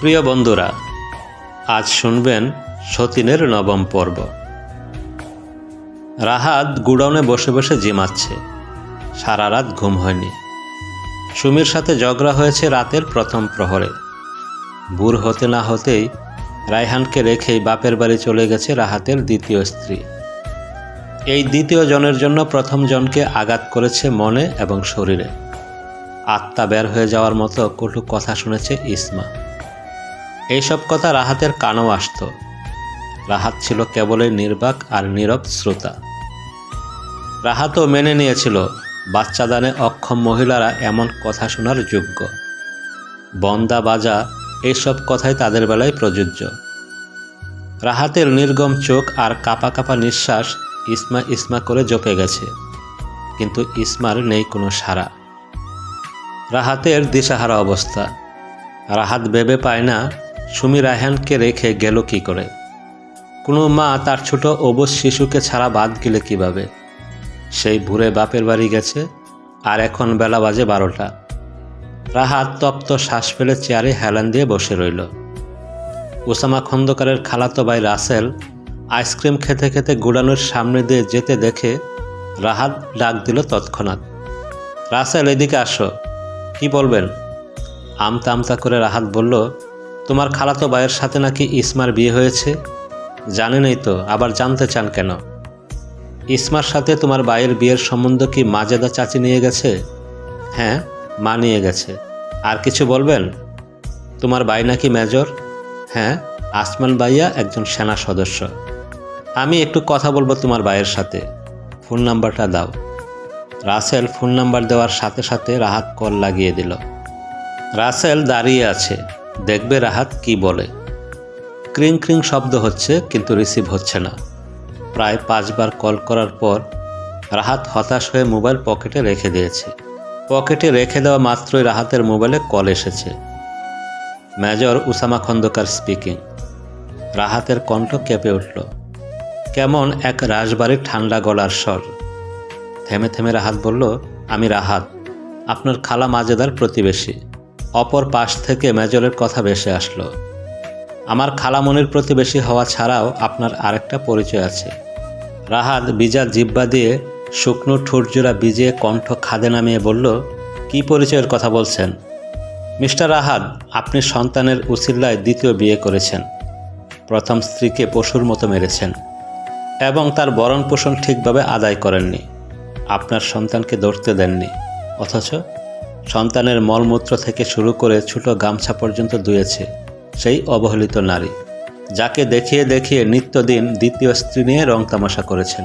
প্রিয় বন্ধুরা, আজ শুনবেন সতীনের নবম পর্ব। রাহাত গুডাউনে বসে বসে জিমাচ্ছে। সারা রাত ঘুম হয়নি। সুমির সাথে ঝগড়া হয়েছে রাতের প্রথম প্রহরে। বুর হতে না হতেই রায়হানকে রেখেই বাপের বাড়ি চলে গেছে রাহাতের দ্বিতীয় স্ত্রী। এই দ্বিতীয় জনের জন্য প্রথম জনকে আঘাত করেছে মনে এবং শরীরে। আত্মা বের হয়ে যাওয়ার মতো কটু কথা শুনেছে ইসমা। এইসব কথা রাহাতের কানও আসত। রাহাত ছিল কেবলই নির্বাক আর নীরব শ্রোতা। রাহাতও মেনে নিয়েছিল, বাচ্চাদানে অক্ষম মহিলারা এমন কথা শোনার যোগ্য। বন্দা বাজা এইসব কথাই তাদের বেলায় প্রযোজ্য। রাহাতের নির্গম চোখ আর কাপা কাপা নিঃশ্বাস ইসমা ইসমা করে জপে গেছে, কিন্তু ইসমার নেই কোনো সাড়া। রাহাতের দিশাহারা অবস্থা। রাহাত ভেবে পায় না সুমি রায়হানকে রেখে গেল কি করে? কোনো মা তার ছোট অবশ শিশুকে ছাড়া বাদ গেলে কীভাবে? সেই ভুরে বাপের বাড়ি গেছে, আর এখন বেলা বাজে বারোটা। রাহাত তপ্ত শ্বাস ফেলে চেয়ারে হেলান দিয়ে বসে রইল। ওসামা খন্দকারের খালাতো ভাই রাসেল আইসক্রিম খেতে খেতে গুড়ানোর সামনে দিয়ে যেতে দেখে রাহাত ডাক দিল তৎক্ষণাৎ। রাসেল, এদিকে আসো। কি বলবেন? আমতা আমতা করে রাহাত বলল তোমার খালাতো ভাইয়ের সাথে নাকি ইসমার বিয়ে হয়েছে? জানেনই তো, আবার জানতে চান কেন? ইসমার সাথে তোমার ভাইয়ের বিয়ের সম্বন্ধ কি মাজেদা চাচি নিয়ে গেছে? হ্যাঁ মা নিয়ে গেছে। আর কিছু বলবেন? তোমার ভাই নাকি মেজর? হ্যাঁ আসমান ভাইয়া একজন সেনা সদস্য। আমি একটু কথা বলব তোমার ভাইয়ের সাথে। ফোন নাম্বারটা দাও। রাসেল ফোন নাম্বার দেওয়ার সাথে সাথে রাহাত কল লাগিয়ে দিল। রাসেল দাঁড়িয়ে আছে। দেখবে রাহাত কি বলে। ক্রিং ক্রিং শব্দ হচ্ছে, কিন্তু রিসিভ হচ্ছে না। প্রায় পাঁচবার কল করার পর রাহাত হতাশ হয়ে মোবাইল পকেটে রেখে দিয়েছে। পকেটে রেখে দেওয়া মাত্রই রাহাতের মোবাইলে কল এসেছে। Major Usama Khandakar speaking. রাহাতের কণ্ঠ কেঁপে উঠল। কেমন এক রাজবাড়ির ঠান্ডা গলার স্বর। থেমে থেমে রাহাত বলল, আমি রাহাত, আপনার খালা মাজেদার প্রতিবেশী। অপর পাশ থেকে মেজরের কথা ভেসে আসলো। আমার খালামনির প্রতিবেশী হওয়া ছাড়াও আপনার আরেকটা পরিচয় আছে। রাহাত বিজার জিব্বা দিয়ে শুকনো ঠোঁটজোড়া বিজে কণ্ঠ খাদে নামিয়ে বলল, কি পরিচয়ের কথা বলছেন? মিস্টার রাহাত, আপনি সন্তানের উসিল্লায় দ্বিতীয় বিয়ে করেছেন। প্রথম স্ত্রীকে পশুর মতো মেরেছেন এবং তার বরণ পোষণ ঠিকভাবে আদায় করেননি। আপনার সন্তানকে ধরতে দেননি। অথচ সন্তানের মলমূত্র থেকে শুরু করে ছোট গামছা পর্যন্ত ধুয়েছে সেই অবহেলিত নারী, যাকে দেখিয়ে দেখিয়ে নিত্যদিন দ্বিতীয় স্ত্রী নিয়ে রং তামাশা করেছেন।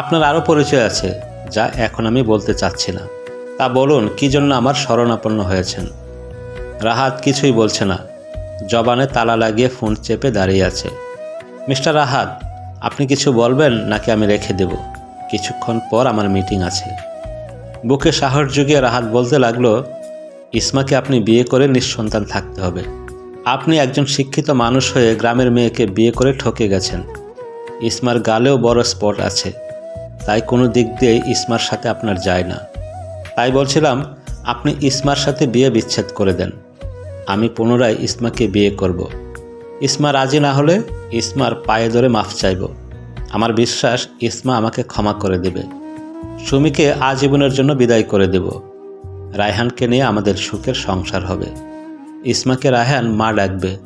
আপনার আরও পরিচয় আছে, যা এখন আমি বলতে চাচ্ছি না। তা বলুন, কি জন্য আমার শরণাপন্ন হয়েছেন? রাহাত কিছুই বলছে না, জবানে তালা লাগিয়ে ফোন চেপে দাঁড়িয়ে আছে। মিস্টার রাহাত, আপনি কিছু বলবেন নাকি আমি রেখে দেব? কিছুক্ষণ পর আমার মিটিং আছে। বুকে সাহস জুগিয়ে রাহাত বলতে লাগল, ইসমাকে আপনি বিয়ে করে নিঃসন্তান থাকতে হবে। আপনি একজন শিক্ষিত মানুষ হয়ে গ্রামের মেয়েকে বিয়ে করে ঠকে গেছেন। ইসমার গালেও বড় স্পট আছে। তাই কোনো দিক দিয়েই ইসমার সাথে আপনার যায় না। তাই বলছিলাম, আপনি ইসমার সাথে বিয়ে বিচ্ছেদ করে দেন। আমি পুনরায় ইসমাকে বিয়ে করব। ইসমা রাজি না হলে ইসমার পায়ে ধরে মাফ চাইব। আমার বিশ্বাস ইসমা আমাকে ক্ষমা করে দেবে। সুমিকে আজীবনের জন্য বিদায় করে দেব। রায়হানকে নিয়ে আমাদের সুখের সংসার হবে। ইসমাকে রায়হান মা ডাকবে।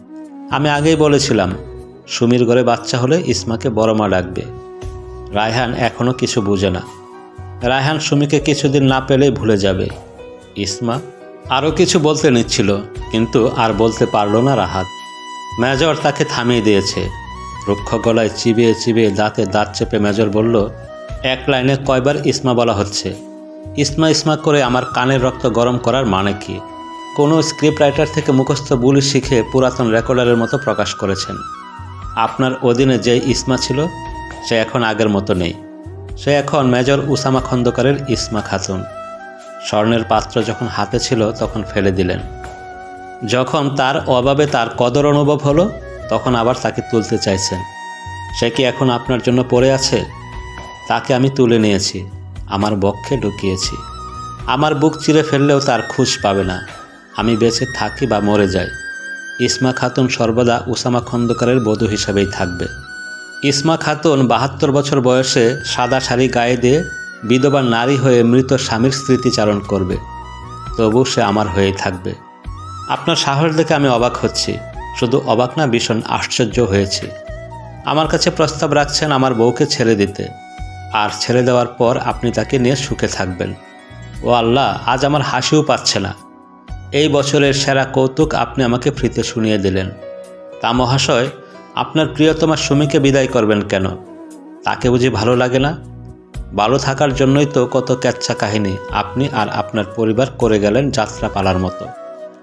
আমি আগেই বলেছিলাম, সুমির ঘরে বাচ্চা হলে ইসমাকে বড় মা ডাকবে। রায়হান এখনও কিছু বুঝে না। রায়হান সুমিকে কিছুদিন না পেলেই ভুলে যাবে। ইসমা আরও কিছু বলতে নিচ্ছিল, কিন্তু আর বলতে পারল না রাহাত। মেজর তাকে থামিয়ে দিয়েছে। রুক্ষ গলায় চিবিয়ে চিবিয়ে দাঁতে দাঁত চেপে মেজর বলল এক লাইনে কয়বার ইসমা বলা হচ্ছে। ইসমা ইসমা করে আমার কানের রক্ত গরম করার মানে কি? কোনো স্ক্রিপ্ট রাইটার থেকে মুখস্থ বুলি শিখে পুরাতন রেকর্ডারের মতো প্রকাশ করেছেন। আপনার অধীনে যে ইসমা ছিল, সে এখন আগের মতো নেই। সে এখন মেজর উসামা খন্দকারের ইসমা খাতুন। স্বর্ণের পাত্র যখন হাতে ছিল, তখন ফেলে দিলেন। যখন তার অভাবে তার কদর অনুভব হলো, তখন আবার তাকে তুলতে চাইছেন। সে কি এখন আপনার জন্য পড়ে আছে? তাকে আমি তুলে নিয়েছি, আমার বক্ষে ঢুকিয়েছি। আমার বুক চিরে ফেললেও তার খুশ পাবে না। আমি বেঁচে থাকি বা মরে যাই। ইসমা খাতুন সর্বদা উসামা খন্দকারের বধূ হিসাবেই থাকবে। ইসমা খাতুন বাহাত্তর বছর বয়সে সাদা শাড়ি গায়ে দিয়ে বিধবা নারী হয়ে মৃত স্বামীর স্মৃতিচারণ করবে। তবু সে আমার হয়েই থাকবে। আপনার সাহস দেখে আমি অবাক হচ্ছি। শুধু অবাক না, ভীষণ আশ্চর্য হয়েছি। আমার কাছে প্রস্তাব রাখছেন আমার বউকে ছেড়ে দিতে। আর ছেড়ে দেওয়ার পর আপনি তাকে নিয়ে সুখে থাকবেন। ও আল্লাহ, আজ আমার হাসিও পাচ্ছে না। এই বছরের সেরা কৌতুক আপনি আমাকে ফ্রিতে শুনিয়ে দিলেন। তা মহাশয়, আপনার প্রিয়তমা সুমিকে বিদায় করবেন কেন? তাকে বুঝি ভালো লাগে না? ভালো থাকার জন্যই তো কত ক্যাচ্ছা কাহিনী আপনি আর আপনার পরিবার করে গেলেন যাত্রা পালার মতো।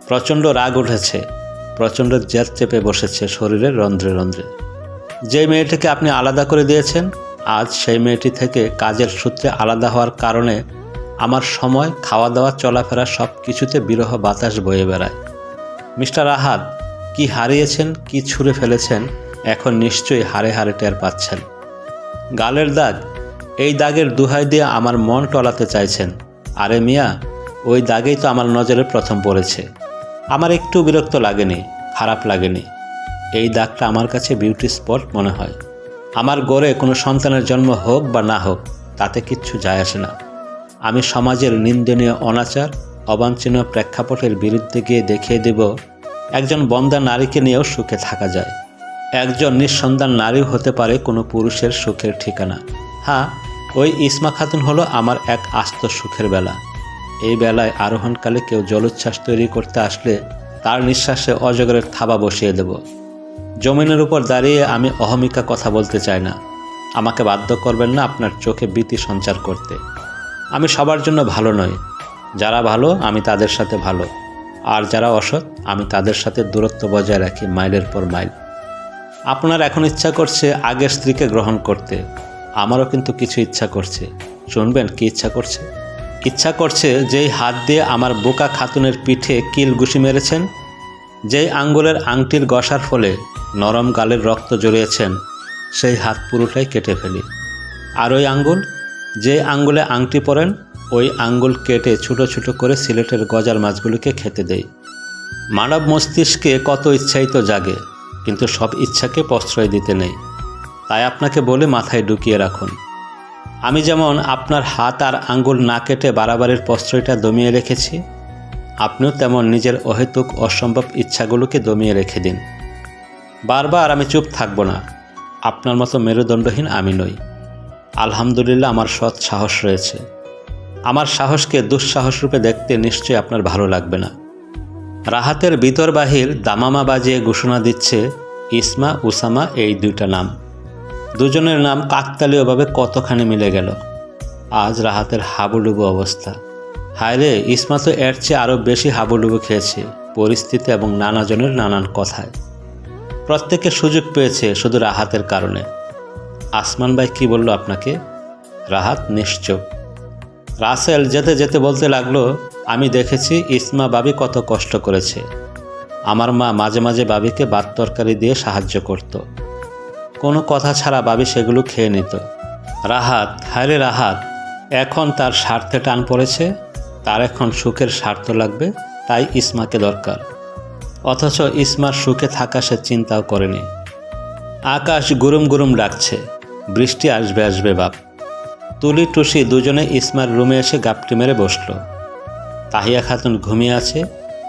প্রচণ্ড রাগ উঠেছে, প্রচণ্ড জেদ চেপে বসেছে শরীরের রন্ধ্রে রন্ধ্রে। যে মেয়েটিকে আপনি আলাদা করে দিয়েছেন আজ সেই মেয়েটি থেকে কাজের সূত্রে আলাদা হওয়ার কারণে আমার সময় খাওয়া দাওয়া চলাফেরা সব কিছুতে বিরহ বাতাস বয়ে বেড়ায়। মিস্টার আহাদ, কি হারিয়েছেন, কি ছুঁড়ে ফেলেছেন, এখন নিশ্চয়ই হারে হারে টের পাচ্ছেন। গালের দাগ, এই দাগের দুহাই দিয়ে আমার মন টলাতে চাইছেন। আরে মিয়া, ওই দাগেই তো আমার নজরে প্রথম পড়েছে। আমার একটু বিরক্ত লাগেনি, খারাপ লাগেনি। এই দাগটা আমার কাছে বিউটি স্পট মনে হয়। আমার গড়ে কোনো সন্তানের জন্ম হোক বা না হোক, তাতে কিচ্ছু যায় আসে না। আমি সমাজের নিন্দনীয়, অনাচার, অবাঞ্ছনীয় প্রেক্ষাপটের বিরুদ্ধে গিয়ে দেখিয়ে দেব, একজন বন্দা নারীকে নিয়েও সুখে থাকা যায়। একজন নিঃসন্তান নারীও হতে পারে কোনো পুরুষের সুখের ঠিকানা। হ্যাঁ ওই ইসমা খাতুন হলো আমার এক আস্ত সুখের বেলা। এই বেলায় আরোহণকালে কেউ জলোচ্ছ্বাস তৈরি করতে আসলে তার নিঃশ্বাসে অজগরের থাবা বসিয়ে দেব। জমিনের উপর দাঁড়িয়ে আমি অহমিকা কথা বলতে চাই না। আমাকে বাধ্য করবেন না আপনার চোখে ভীতি সঞ্চার করতে। আমি সবার জন্য ভালো নই। যারা ভালো, আমি তাদের সাথে ভালো। আর যারা অসৎ, আমি তাদের সাথে দূরত্ব বজায় রাখি মাইলের পর মাইল। আপনার এখন ইচ্ছা করছে আগের স্ত্রীকে গ্রহণ করতে। আমারও কিন্তু কিছু ইচ্ছা করছে। শুনবেন কি ইচ্ছা করছে? ইচ্ছা করছে যেই হাত দিয়ে আমার বোকা খাতুনের পিঠে কিল ঘুষি মেরেছেন, যেই আঙ্গুলের আংটির গসার ফলে নরম গালের রক্ত জড়িয়েছেন, সেই হাত পুরোটাই কেটে ফেলি। আর ওই আঙ্গুল? যে আঙ্গুলে আংটি পরেন, ওই আঙ্গুল কেটে ছোট ছোট করে সিলেটের গজার মাছগুলোকে খেতে দেই। মানব মস্তিষ্কে কত ইচ্ছাই তো জাগে, কিন্তু সব ইচ্ছাকে প্রশ্রয় দিতে নেই। তাই আপনাকে বলে মাথায় ঢুকিয়ে রাখুন। আমি যেমন আপনার হাত আর আঙ্গুল না কেটে বাড়াবাড়ির প্রশ্রয়টা দমিয়ে রেখেছি, আপনিও তেমন নিজের অহেতুক অসম্ভব ইচ্ছাগুলোকে দমিয়ে রেখে দিন। বারবার আমি চুপ থাকব না। আপনার মতো মেরুদণ্ডহীন আমি নই। আলহামদুলিল্লাহ আমার সৎ সাহস রয়েছে। আমার সাহসকে দুঃসাহস রূপে দেখতে নিশ্চয়ই আপনার ভালো লাগবে না। রাহাতের ভিতর বাহির দামামা বাজিয়ে ঘোষণা দিচ্ছে ইসমা, উসামা এই দুইটা নাম। দুজনের নাম কাকতালীয়ভাবে কতখানি মিলে গেল। আজ রাহাতের হাবুডুবু অবস্থা। হায় রে ইসমা তো এর চেয়ে আরও বেশি হাবুডুবু খেয়েছে, পরিস্থিতি এবং নানাজনের নানান কথায়। প্রত্যেকে সুযোগ পেয়েছে শুধু রাহাতের কারণে। আসমান ভাই কি বলল আপনাকে? রাহাত নিশ্চুপ। রাসেল যেতে যেতে বলতে লাগল, আমি দেখেছি ইসমা বাবি কত কষ্ট করেছে। আমার মা মাঝে মাঝে বাবিকে ভাত তরকারি দিয়ে সাহায্য করত। কোনো কথা ছাড়া বাবি সেগুলো খেয়ে নিত। রাহাত, হায়রে রাহাত, এখন তার স্বার্থে টান পড়েছে? তার এখন সুখের স্বার্থ লাগবে, তাই ইসমাকে দরকার। অথচ ইসমার সুখে থাকা সে চিন্তাও করেনি। আকাশ গুরুম গুরুম ডাকছে, বৃষ্টি আসবে আসবে বাপ। তুলি টুসি দুজনে ইসমার রুমে এসে গাপটি মেরে বসল। তাহিয়া খাতুন ঘুমিয়ে আছে,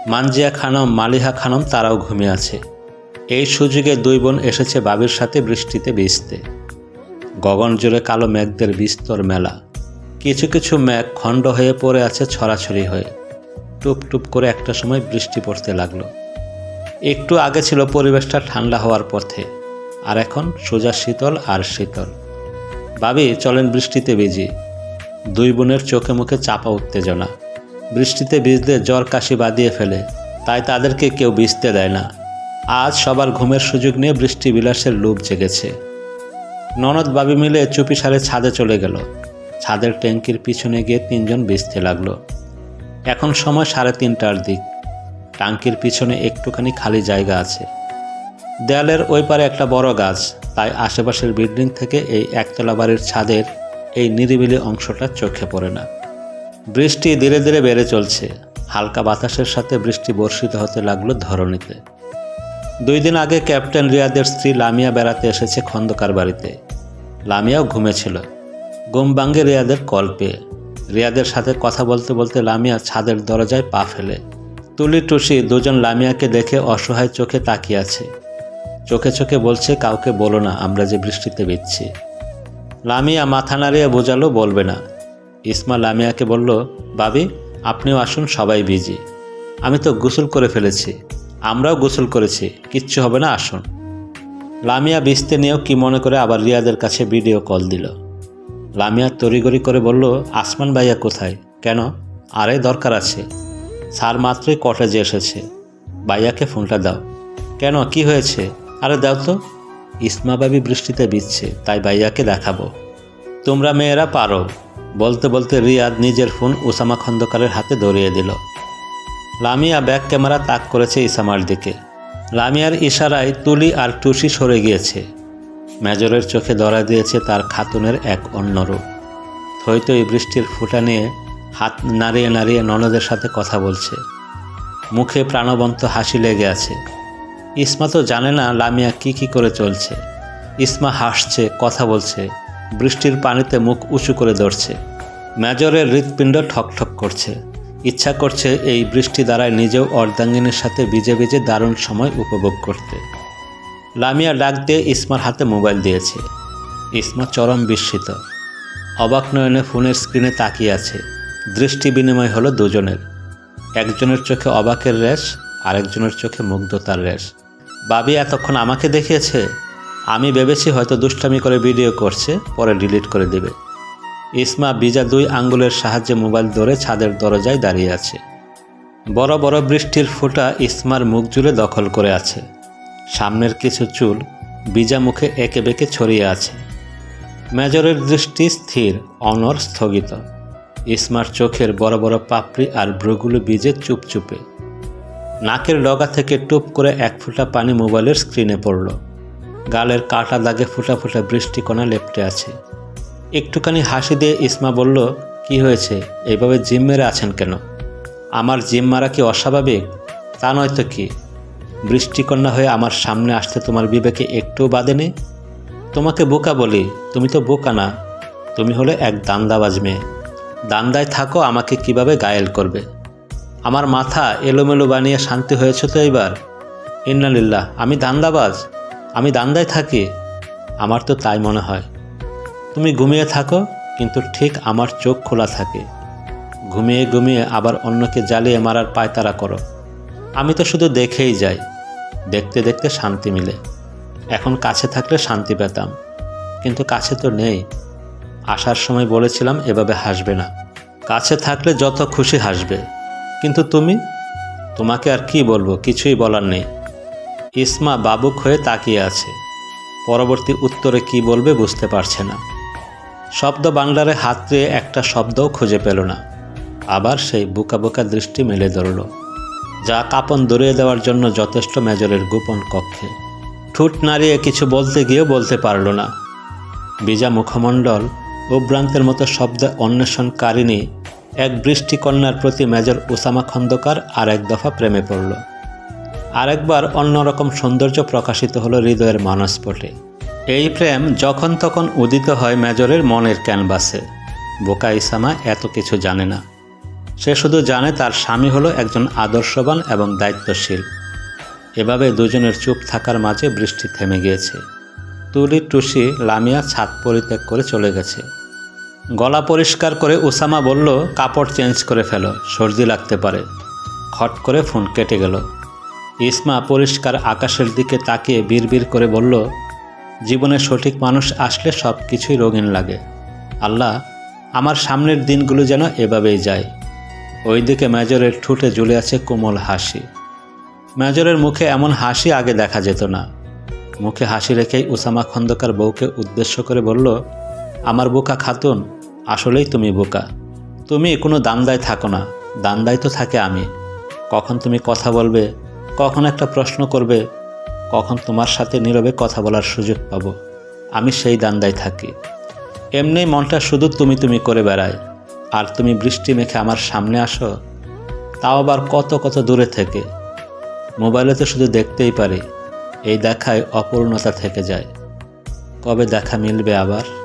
মানজিয়া খানম, মালিহা খানম তারাও ঘুমিয়ে আছে। এই সুযোগে দুই বোন এসেছে বাবির সাথে বৃষ্টিতে ভিজতে। গগন জুড়ে কালো মেঘদের বিস্তর মেলা। কিছু কিছু মেঘ খণ্ড হয়ে পড়ে আছে ছড়াছড়ি হয়ে। টুপ টুপ করে একটা সময় বৃষ্টি পড়তে লাগল। একটু আগে ছিল পরিবেশটা ঠান্ডা হওয়ার পথে, আর এখন সোজা শীতল আর শীতল। ভাবি, চলেন বৃষ্টিতে ভিজি। দুই বোনের চোখে মুখে চাপা উত্তেজনা। বৃষ্টিতে ভিজলে জ্বর কাশি বাঁধিয়ে ফেলে, তাই তাদেরকে কেউ ভিজতে দেয় না। আজ সবার ঘুমের সুযোগ নিয়ে বৃষ্টি বিলাসের লোভ জেগেছে। ননদ বাবি মিলে চুপি সারে ছাদে চলে গেল। ছাদের ট্যাঙ্কির পিছনে গিয়ে তিনজন ভিজতে লাগল। এখন সময় সাড়ে তিনটার দিক। টাঙ্কির পিছনে একটুখানি খালি জায়গা আছে। দেয়ালের ওই পারে একটা বড় গাছ, তাই আশেপাশের বিল্ডিং থেকে এই একতলা বাড়ির ছাদের এই নিরিবিলি অংশটা চোখে পড়ে না। বৃষ্টি ধীরে ধীরে বেড়ে চলছে। হালকা বাতাসের সাথে বৃষ্টি বর্ষিত হতে লাগল ধরণীতে। দুই দিন আগে ক্যাপ্টেন রিয়াদের স্ত্রী লামিয়া বেড়াতে এসেছে খন্দকার বাড়িতে। লামিয়াও ঘুমেছিল ঘুম রিয়াদের কল পেয়ে। রিয়াদের সাথে কথা বলতে বলতে লামিয়া ছাদের দরজায় পা ফেলে। তুলি টুসি দুজন লামিয়াকে দেখে অসহায় চোখে তাকিয়ে আছে। চোখে চোখে বলছে, কাউকে বলো না, আমরা যে বৃষ্টিতে ভিজছি। লামিয়া মাথা নাড়িয়ে বোঝালো, বলবে না। ইসমা লামিয়াকে বলল বাবি আপনিও আসুন, সবাই ভিজি। আমি তো গোসল করে ফেলেছি, আমরাও গোসল করেছি, কিচ্ছু হবে না, আসুন। লামিয়া ভিজতে নিয়েও কি মনে করে আবার রিয়াদের কাছে ভিডিও কল দিল। লামিয়া তড়িগড়ি করে বলল, আসমান ভাইয়া কোথায়? কেন? আরে, দরকার আছে। স্যার মাত্রই কটেজে এসেছে। ভাইয়াকে ফোনটা দাও। কেন? কি হয়েছে? আরে দাও তো। ইসমা বাবি বৃষ্টিতে ভিজছে, তাই ভাইয়াকে দেখাবো। তোমরা মেয়েরা পারো। বলতে বলতে রিয়াদ নিজের ফোন ওসামা খন্দকারের হাতে ধরিয়ে দিল। লামিয়া ব্যাক ক্যামেরা তাক করেছে ইসামার দিকে। লামিয়ার ইশারায় তুলি আর টুসি সরে গিয়েছে। মেজরের চোখে ধরা দিয়েছে তার খাতুনের এক অন্য রূপ। হয়তো এই বৃষ্টির ফুটা নিয়ে হাত নাড়িয়ে নাড়িয়ে ননদের সাথে কথা বলছে। মুখে প্রাণবন্ত হাসি লেগে আছে। ইসমা তো জানে না লামিয়া কি কি করে চলছে। ইসমা হাসছে, কথা বলছে, বৃষ্টির পানিতে মুখ উঁচু করে ধরছে। মেজরের হৃৎপিণ্ড ঠকঠক করছে। ইচ্ছা করছে এই বৃষ্টি দ্বারায় নিজেও অর্ধাঙ্গিনীর সাথে ভিজে ভিজে দারুণ সময় উপভোগ করতে। লামিয়া ডাক দিয়ে ইসমার হাতে মোবাইল দিয়েছে। ইসমা চরম বিস্মিত। অবাক নয়নে ফোনের স্ক্রিনে তাকিয়ে আছে। দৃষ্টি বিনিময় হলো দুজনের। একজনের চোখে অবাকের রেশ, আরেকজনের চোখে মুগ্ধতার রেশ। বাবি এতক্ষণ আমাকে দেখিয়েছে, আমি ভেবেছি হয়তো দুষ্টামি করে ভিডিও করছে, পরে ডিলিট করে দেবে। ইসমা বিজা দুই আঙ্গুলের সাহায্যে মোবাইল ধরে ছাদের দরজায় দাঁড়িয়ে আছে। বড় বড় বৃষ্টির ফোঁটা ইসমার মুখ জুড়ে দখল করে আছে। সামনের কিছু চুল বিজা মুখে একে বেঁকে ছড়িয়ে আছে। মেজরের দৃষ্টি স্থির অনর স্থগিত। ইসমার চোখের বড় বড় পাপড়ি আর ব্রুগুলো বিজে চুপচুপে নাকের ডগা থেকে টুপ করে এক ফুটা পানি মোবাইলের স্ক্রিনে পড়ল। গালের কাটা দাগে ফুটা ফুটা বৃষ্টিকণা লেপটে আছে। একটুখানি হাসি দিয়ে ইসমা বলল, কি হয়েছে? এইভাবে জিম মেরে আছেন কেন? আমার জিম মারা কি অস্বাভাবিক? তা নয়তো কি? বৃষ্টিকন্যা হয়ে আমার সামনে আসতে তোমার বিবেকে একটুও বাঁধেনি তোমাকে বোকা বলি, তুমি তো বোকা না। তুমি হলে এক দান্দাবাজ মেয়ে। দান্দায় থাকো, আমাকে কীভাবে গায়েল করবে? আমার মাথা এলোমেলো বানিয়ে শান্তি হয়েছে তো এইবার? ইন্নালিল্লাহ, আমি দান্দাবাজ? আমি দান্দায় থাকি? আমার তো তাই মনে হয়। তুমি ঘুমিয়ে থাকো, কিন্তু ঠিক আমার চোখ খোলা থাকে। ঘুমিয়ে ঘুমিয়ে আবার অন্যকে জ্বালিয়ে মারার পায়তারা করো। আমি তো শুধু দেখেই যাই। দেখতে দেখতে শান্তি মিলে। এখন কাছে থাকলে শান্তি পেতাম। কিন্তু কাছে তো নেই। আসার সময় বলেছিলাম, এভাবে হাসবে না। কাছে থাকলে যত খুশি হাসবে। কিন্তু তুমি? তোমাকে আর কি বলব? কিছুই বলার নেই। ইসমা বাবুক হয়ে তাকিয়ে আছে। পরবর্তী উত্তরে কি বলবে বুঝতে পারছে না। শব্দ বাংলারে হাত দিয়ে একটা শব্দও খুঁজে পেল না। আবার সেই বোকা বোকা দৃষ্টি মেলে ধরল। যা কাপন দূরিয়ে দেওয়ার জন্য যথেষ্ট মেজরের গোপন কক্ষে। ঠুট নাড়িয়ে কিছু বলতে গিয়েও বলতে পারল না। বিজা মুখমণ্ডল উভ্রান্তের মতো শব্দে অন্বেষণকারিণী এক বৃষ্টিকন্যার প্রতি মেজর ওসামা খন্দকার আর এক দফা প্রেমে পড়ল। আরেকবার অন্যরকম সৌন্দর্য প্রকাশিত হলো হৃদয়ের মানসপটে। এই প্রেম যখন তখন উদিত হয় মেজরের মনের ক্যানভাসে। বোকা ইসামা এত কিছু জানে না। সে শুধু জানে তার স্বামী হলো একজন আদর্শবান এবং দায়িত্বশীল। এভাবে দুজনের চুপ থাকার মাঝে বৃষ্টি থেমে গিয়েছে। তুলি টুসি লামিয়া ছাদ পরিত্যাগ করে চলে গেছে। গলা পরিষ্কার করে ওসামা বলল, কাপড় চেঞ্জ করে ফেলো, সর্দি লাগতে পারে। খট করে ফোন কেটে গেল। ইসমা পরিষ্কার আকাশের দিকে তাকিয়ে বিড়বিড় করে বলল, জীবনে সঠিক মানুষ আসলে সব কিছুই রঙিন লাগে। আল্লাহ, আমার সামনের দিনগুলো যেন এভাবেই যায়। ওইদিকে মেজরের ঠুটে ঝুলে আছে কোমল হাসি। মেজরের মুখে এমন হাসি আগে দেখা যেত না। মুখে হাসি রেখেই উসামা খন্দকার বউকে উদ্দেশ্য করে বলল, আমার বোকা খাতুন আসলেই তুমি বোকা। তুমি কোনো দান্দায় থাকো না। দান্দায় তো থাকে আমি। কখন তুমি কথা বলবে, কখন একটা প্রশ্ন করবে, কখন তোমার সাথে নীরবে কথা বলার সুযোগ পাব। আমি সেই দান্দায় থাকি। এমনি মনটা শুধু তুমি তুমি করে বেড়ায়। আর তুমি বৃষ্টি মেখে আমার সামনে আসো, তাও আবার কত কত দূরে থেকে। মোবাইলে তো শুধু দেখতেই পারি, এই দেখায় অপূর্ণতা থেকে যায়। কবে দেখা মিলবে আবার?